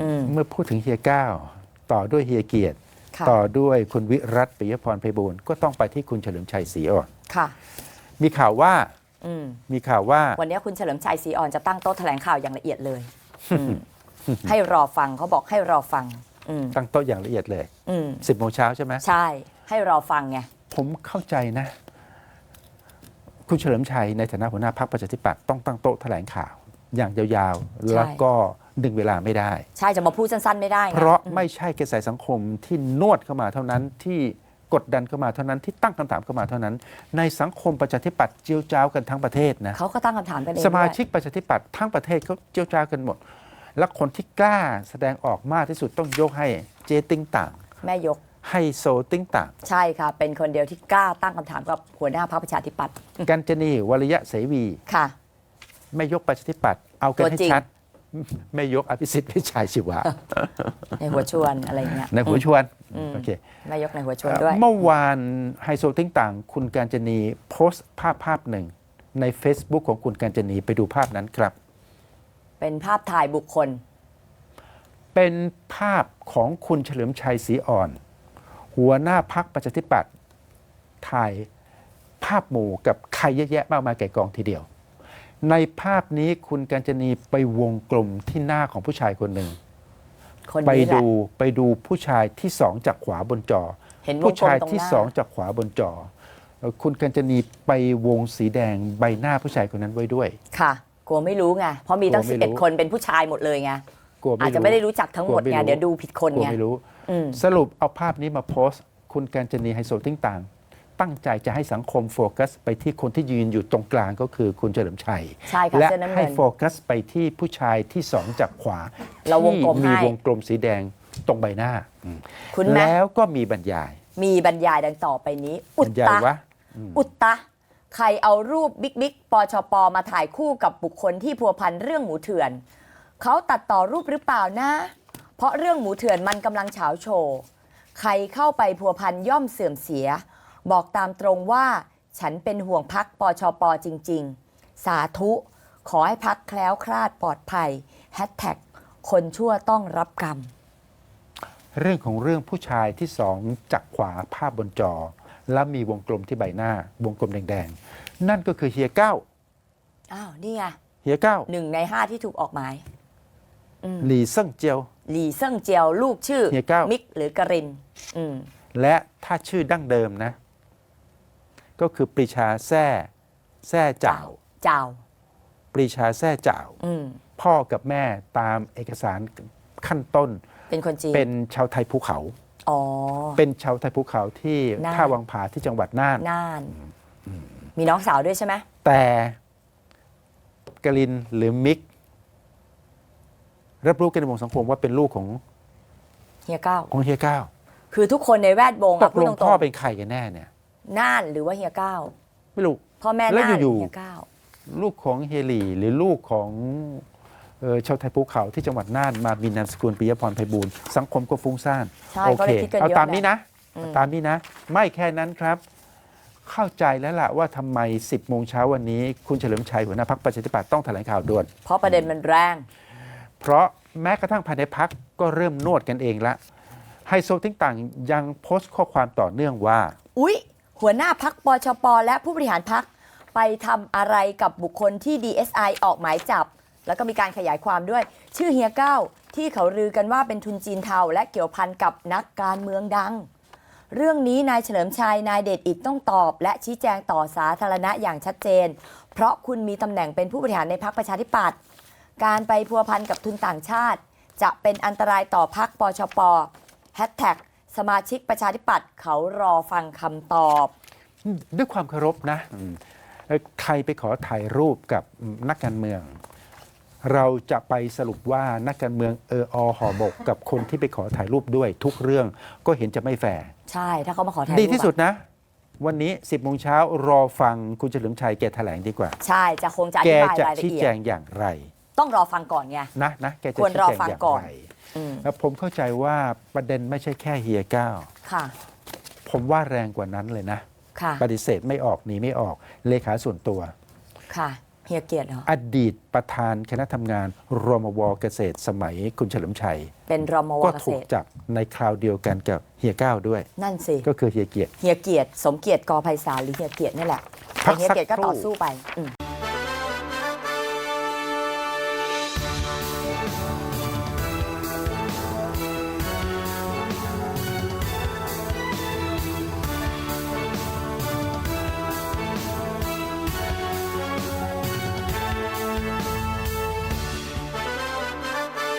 อืมเมื่อพูดถึงเฮียก้าวต่อด้วยเฮียเกียรติค่ะต่อด้วยคุณวิรัตปิยพรไพบูลย์ก็ต้องไปที่คุณเฉลิมชัยศรีอ่อนค่ะมีข่าวว่าอืมมีข่าวว่า วันนี้คุณเฉลิมชัยศรีอ่อนจะตั้งโต๊ะแถลงข่าวอย่างละเอียดเลยอืมให้รอฟังเขาบอกให้รอฟังอืมตั้งโต๊ะอย่างละเอียดเลยอืม10โมงเช้าใช่ไหมใช่ ให้รอฟังไงผมเข้าใจนะ คุณเฉลิมชัยในฐานะหัวหน้าพรรคประชาธิปัตย์ต้องตั้งโต๊ะแถลงข่าว อย่างยาวๆ แล้วก็ ดึงเวลาไม่ได้ ใช่จะมาพูดสั้นๆไม่ได้ไงเพราะอืมไม่ใช่กระแสสังคมที่นวดเข้ามาเท่านั้นที่กดดันเข้ามาเท่านั้นที่ตั้งคำถามเข้ามาเท่านั้น ในสังคมประชาธิปัตย์เจียวจ้าวกันทั้งประเทศนะเขาก็ตั้งคำถามกันเองสมาด้วยชิกประชาธิปัตย์ทั้งประเทศเขาเจียวจ้าวกันหมด และคนที่กล้าแสดงออกมากที่สุดต้องยกให้เจติงต่าง แม่ยกให้โซติงต่าง ใช่ค่ะ เป็นคนเดียวที่กล้าตั้งคำถามกับหัวหน้าพรรคประชาธิปัตย์กันจนีวรยะเสวีค่ะ ไม่ยกประชาธิปัตย์เอากันตัวให้จริงชัด ไม่ยกอภิสิทธิ์วิชัยชีวะ ในหัวชวนอะไรเงี้ยในหัวชวนอืมโอเคแม่ยกในหัวชวนด้วย เมื่อวานไฮโซติ้งต่าง คุณการจนีโพสต์ภาพภาพหนึ่ง ใน Facebook ของคุณการจนีไปดูภาพนั้นครับ เป็นภาพถ่ายบุคคล เป็นภาพของคุณเฉลิมชัยศรีอ่อน หัวหน้าพักประชาธิปัตย์ถ่ายภาพหมู่กับใครเยอะแยะมากมายแก่กองทีเดียว ในภาพนี้คุณการจนีไปวงกลมที่หน้าของผู้ชายคนหนึ่ง คนไปนี้แหละ ดูไปดูผู้ชายที่สองจากขวาบนจอ เห็นวงผู้กลมชายตรงที่หน้า สองจากขวาบนจอเอ่อคุณกัญจนีไปวงสีแดงใบหน้าผู้ชายคนนั้นไว้ด้วย ค่ะ กลัวไม่รู้ไง เพราะมีตั้ง กลัวไม่รู้ 11 คนเป็นผู้ชายหมดเลยไง กลัวอาจจะไม่ได้รู้จักทั้งหมดกลัวไงไม่รู้เดี๋ยวดูผิดคนกลัวไง ไม่รู้ อืม สรุปเอาภาพนี้มาโพสต์ คุณกัญจนีไฮโซติ้งต่าง ตั้งใจจะให้สังคมโฟกัส ไปที่คนที่ยืนอยู่ตรงกลางก็คือคุณเฉลิมชัย ใช่ค่ะและเสื้อน้ำให้เงิน โฟกัสไปที่ผู้ชายที่สองจากขวาเราวงกลมที่มีให้ วงกลมสีแดงตรงใบหน้าอืมคุณไหมแล้วก็มีบรรยายมีบรรยายดังต่อไปนี้ อุบรตรยายตะ ว่า อุตตะ ใครเอารูปบิ๊กบิ๊กปชปมาถ่ายคู่กับบุคคลที่พัวพันเรื่องหมูเถื่อน เขาตัดต่อรูปหรือเปล่านะ เพราะเรื่องหมูเถื่อนมันกำลังเฉาโชว์ ใครเข้าไปพัวพันย่อมเสื่อมเสีย บอกตามตรงว่า ฉันเป็นห่วงพักปชปจริง ๆ สาธุขอให้พักแคล้วคลาดปลอดภัยแฮชแท็กคนชั่วต้องรับกรรม เรื่องของเรื่องผู้ชายที่สองจากขวาภาพบนจอ แล้วมีวงกลมที่ใบหน้า วงกลมแดงๆ นั่นก็คือเฮียเก้าอ้าวนี่ไงเฮียเก้าหนึ่งในห้าที่ถูกออกหมายหลีเซิ่งเจียว หลีเซิ่งเจียวลูกชื่อ เฮียเก้ามิ มิกหรือกรินอืมและถ้าชื่อดั้งเดิมนะ ก็คือปรีชาแซ่แซ่เจ้าเจ้า ปรีชาแซ่เจ้าอืมพ่อกับแม่ตามเอกสารขั้นต้น เป็นคนจีนเป็นชาวไทยภูเขา อ๋อ เป็นชาวไทยภูเขาที่น่าน ท่าวังผาที่จังหวัดน่าน น่าน มีน้องสาวด้วยใช่ไหมแต่กลินหรือมิก รับรู้กันในวงสังคมว่าเป็นลูกของเฮียเก้า ของเฮียเก้าคือทุกคนในแวดวงตอะกพูดลตงรพ่องเป็นใครกันแน่เนี่ยๆ น่านหรือว่าเฮียเก้าไม่รู้ พ่อแม่แล้วน่านหอยู่รือๆเฮียเก้าลูกของเฮลีหรือลูกของเอ่อชาวไทยภูเขาที่จังหวัดน่านมามีนามสกุลปิยพรไพบูลย์สังคมก็ฟุ้งซ่านใช่โอเขาเคเลยคิดกันเอาเยอะตามนี้แหละนะเอาตามนี้นะ ไม่แค่นั้นครับ เข้าใจแล้วล่ะว่าทำไม 10โมงเช้าวันนี้ คุณเฉลิมชัยหัวหน้าพักประชาธิปัตย์ต้องแถลงข่าวด่วน เพราะประเด็นมันแรง เพราะแม้กระทั่งภายในพักก็เริ่มนวดกันเองละไฮโซทิ้งต่างยังโพสต์ข้อความต่อเนื่องว่า อุ๊ย หัวหน้าพักปชป และผู้บริหารพักไปทำอะไรกับบุคคลที่ DSI ออกหมายจับ แล้วก็มีการขยายความด้วย ชื่อเฮียเก้าที่เขาลือกันว่าเป็นทุนจีนเทาและเกี่ยวพันกับนักการเมืองดัง เรื่องนี้นายเฉลิมชัยนายเดชอิดต้องตอบ และชี้แจงต่อสาธารณะอย่างชัดเจน เพราะคุณมีตำแหน่งเป็นผู้บริหารในพักประชาธิปัตย์การไปพัวพันกับทุนต่างชาติ จะเป็นอันตรายต่อพักปชปแฮชแท็ก สมาชิกประชาธิปัตย์เขารอฟังคำตอบ ด้วยความเคารพนะอืมเอ่อใครไปขอถ่ายรูปกับนักการเมือง เราจะไปสรุปว่านักการเมืองเอออห่อบก กับคนที่ไปขอถ่ายรูปด้วยทุกเรื่องก็เห็นจะไม่แฟร์ใช่ ถ้าเขามาขอถ่ายรูปดีที่สุดอะนะ วันนี้ 10โมงเช้ารอฟังคุณเฉลิมชัยแกแถลงดีกว่า ใช่จะคงจะอแกธิบายจะรายละชี้เอีแจยดงอย่างไร ต้องรอฟังก่อนไงนะนะแกจะควรชี้รอแจงฟังอย่างก่อนไรอืม แล้วผมเข้าใจว่าประเด็นไม่ใช่แค่เฮียก้าวค่ะ ผมว่าแรงกว่านั้นเลยนะ ค่ะ ปฏิเสธไม่ออกหนีไม่ออกเลขาส่วนตัว ค่ะ เฮียเกียรติเหรอ อดีตประธานคณะทำงานรมวเกษตรสมัยคุณเฉลิมชัย เป็นรมวก็เกษถูกตร จับในคราวเดียวกันกับเฮียก้าวด้วย นั่นสิ ก็คือเฮียเกียรติ เฮียเกียรติ สมเกียรติกอไพศาลหรือเฮียเกียรตินี่แหละพักเฮียสักเกียรติก็ครู่ต่อสู้ไปอืม